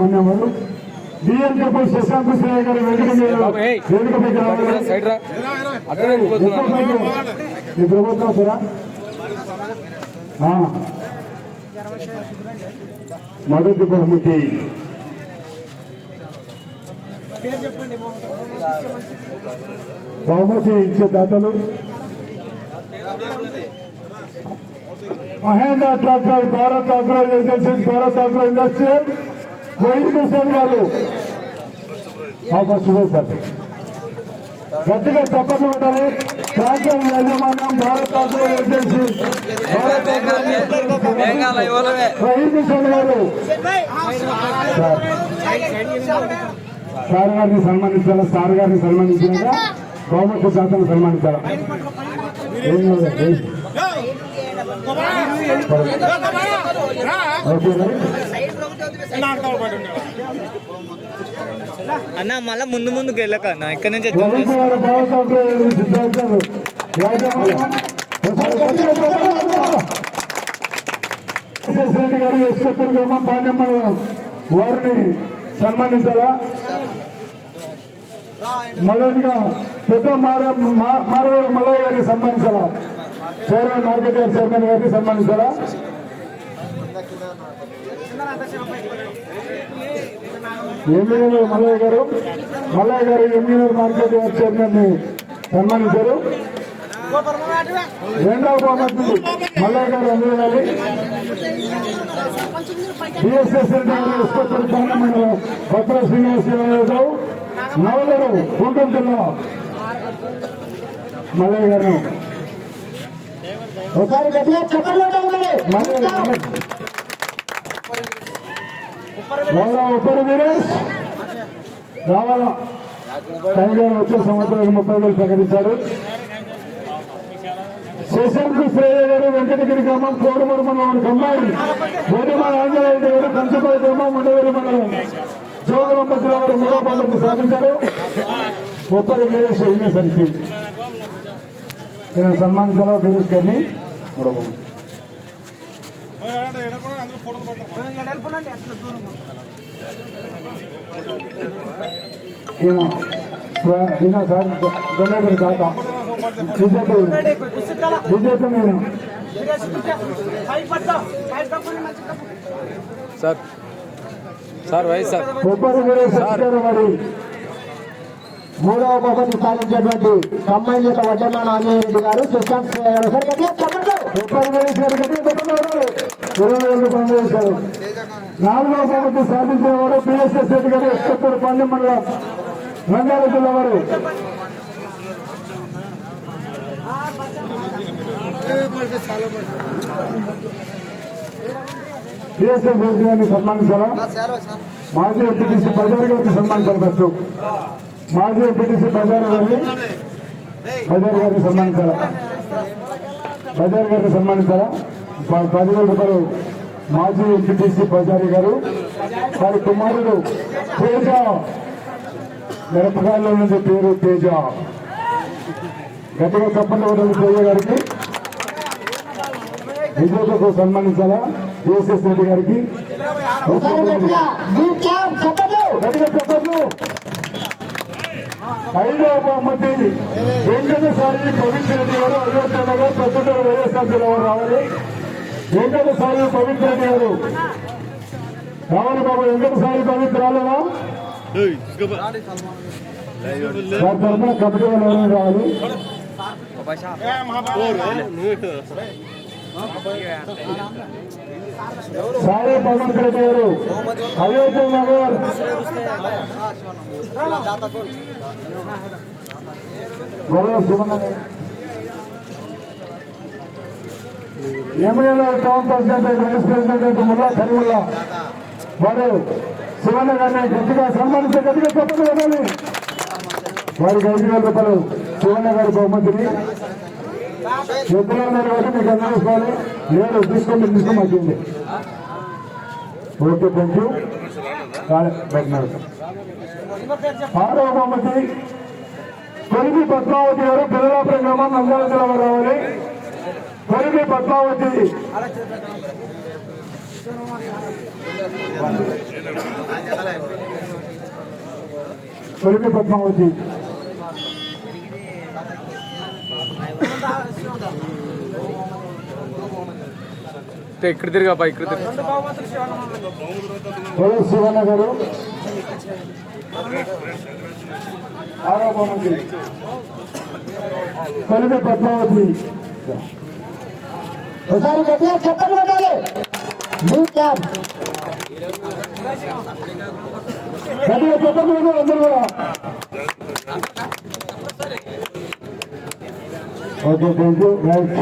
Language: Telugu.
మన్యవారు డిఎంకేపై శశాంక్ శ్రేయ గారి వేదిక మీద వేదికపైకి రావాలి. ప్రభుత్వం సారా మొదటి బహుమతి. బహుమతి ఇచ్చే దాతలు. Mahindra tractor Bharat agro agencies Bharat agro industrial Moin Hussain గారు ఫస్ట్ సార్. గట్టిగా తప్పక ఉండాలి. రాజ్యాంగ యజమానం భారత్ అగ్రో ఏజెన్సీ. మొయిన్ హుసేన్ గారు సార్. సార్ గారిని సన్మానించాలా? సార్ గారిని సన్మానించాక గవర్నమెంట్ శాతం సన్మానించాలా? ఓకే అన్న మళ్ళా ముందు ముందుకు వెళ్ళక అన్న. ఇక్కడ నుంచి వారిని సన్మానించాలా? మొదటిగా పెద్ద మార మారవేరు మల్లయ్య గారిని సన్మానించాలా చైర్మన్ మార్కెట్ చైర్మన్ గారిని సన్మానించాలా ఎంఈఓ మల్లయ్య గారు? మల్లయ్య గారు ఎంఈఓ మార్కెట్ యార్డ్ చైర్మన్ని సన్మానించారు. రెండవ బహుమతి మల్లయ్య గారు అందుకోవాలి బిఎస్ఎస్ ఉత్పత్తుల పాలన మండలం కొత్త శ్రీనివాస యాదవ్ నవలరు గుంటూరు జిల్లా మల్లయ్య గారు. ఒకసారి గట్టిగా గారు వీరేష్ రావాలా? టైగర్ వచ్చే సంవత్సరానికి ముప్పై వేలు ప్రకటించారు. శశాంక్ శ్రేయ గారు వెంకటగిరి గ్రామం కోడమూరు మండలం కమ్మాయి గోధుమ ఆంజనేయుడు గారు కంచపల్లి గ్రామం ఉండవేరు మండలం. జోగరంప జిల్లా వారు మూడో బహుమతి సాధించారు వీరేష్ అయినసరికి నేను సన్మానించాలో వీరేష్ గారిని మూడో బహుమతి ఈయన స్వ- ఈయన సార్ దొంగగారి తాత బీజేపీ బీజేపీ నేను సార్ సార్ వైస్ సార్ కొబ్బరి వీరేశ్వర మరి మూడవ బహుమతి సాధించినటువంటి కంబైన్ యొక్క వడ్డమాన ఆంజనేయుడు గారు సుశాంత్ నాలుగవ బహుమతి సాధించిన వారు బిఎస్ఎస్ రెడ్డి గారు ఎక్కత్తూరు పల్లె మండలం రంగారెడ్డి జిల్లా వారు. బిఎస్ఎస్ రెడ్డి గారిని సన్మానించాలా? మాజీ ఎంపీటీసీ గారిని సన్మానించాలి ఫస్ట్. మాజీ ఎంపీటీసీ బజార్ గారిని బజార్ గారిని సన్మానించాలా? బజార్ గారిని సన్మానించాలా? పదివేల రూపాయలు మాజీ ఎంపీటీసీ బజారి గారు వారి కుమారుడు తేజ. మిరపకాయలో నుండి పేరు తేజ. గట్టిగా చెప్పండి ఒకటి తేజ గారికి. విజేతకు సన్మానించాలా? బిఎస్ఎస్ రెడ్డి గారికి. గట్టిగా చెప్పండి. ఐదవ బహుమతి వెంకటసారి పవిత్ర రెడ్డి గారు అయోధ్య నగర్ ప్రస్తుతం వైఎస్ఆర్ జిల్లా వారు రావాలి. వెంకటసారి పవిత్ర రెడ్డి గారు. రావాలి బాబు వెంకటసారి పవిత్ర రాలేదా? కమిటీ వాళ్ళు ఎవరైనా రావాలి? సాయి పవన్ రెడ్డి గారు అయోధ్య నగర్. గొడవ Sivanna MLA town president vice president Mulla Karimulla వారు శివన్న గారిని గట్టిగా సన్మానిస్తే గట్టిగా చెప్పండి వారికి ఐదు వేల రూపాయలు శివన్న గారి బహుమతిని ఎప్పుడు ఉన్నారు కాబట్టి మీకు అందరూ తీసుకోవాలి తీసుకొని తీసుకోండి తీసుకోమంటుంది ఓకే థ్యాంక్ యూ ఆరవ బహుమతి. కొలిమి పద్మావతి గారు పిల్లలాపురం గ్రామం నంద్యాల జిల్లా రావాలి. కొలిమి పద్మావతి. తొలిమి పద్మావతి. ఇక్కడ తిరిగాపా ఇక్కడ తిరిగి. శివన్న గారు ఆరో బహుమతి పద్మావతి. ఒకసారి గట్టిగా చెప్పండి కొట్టాలి. గట్టిగా చెప్పండి అందరూ కూడా. Okay thank you right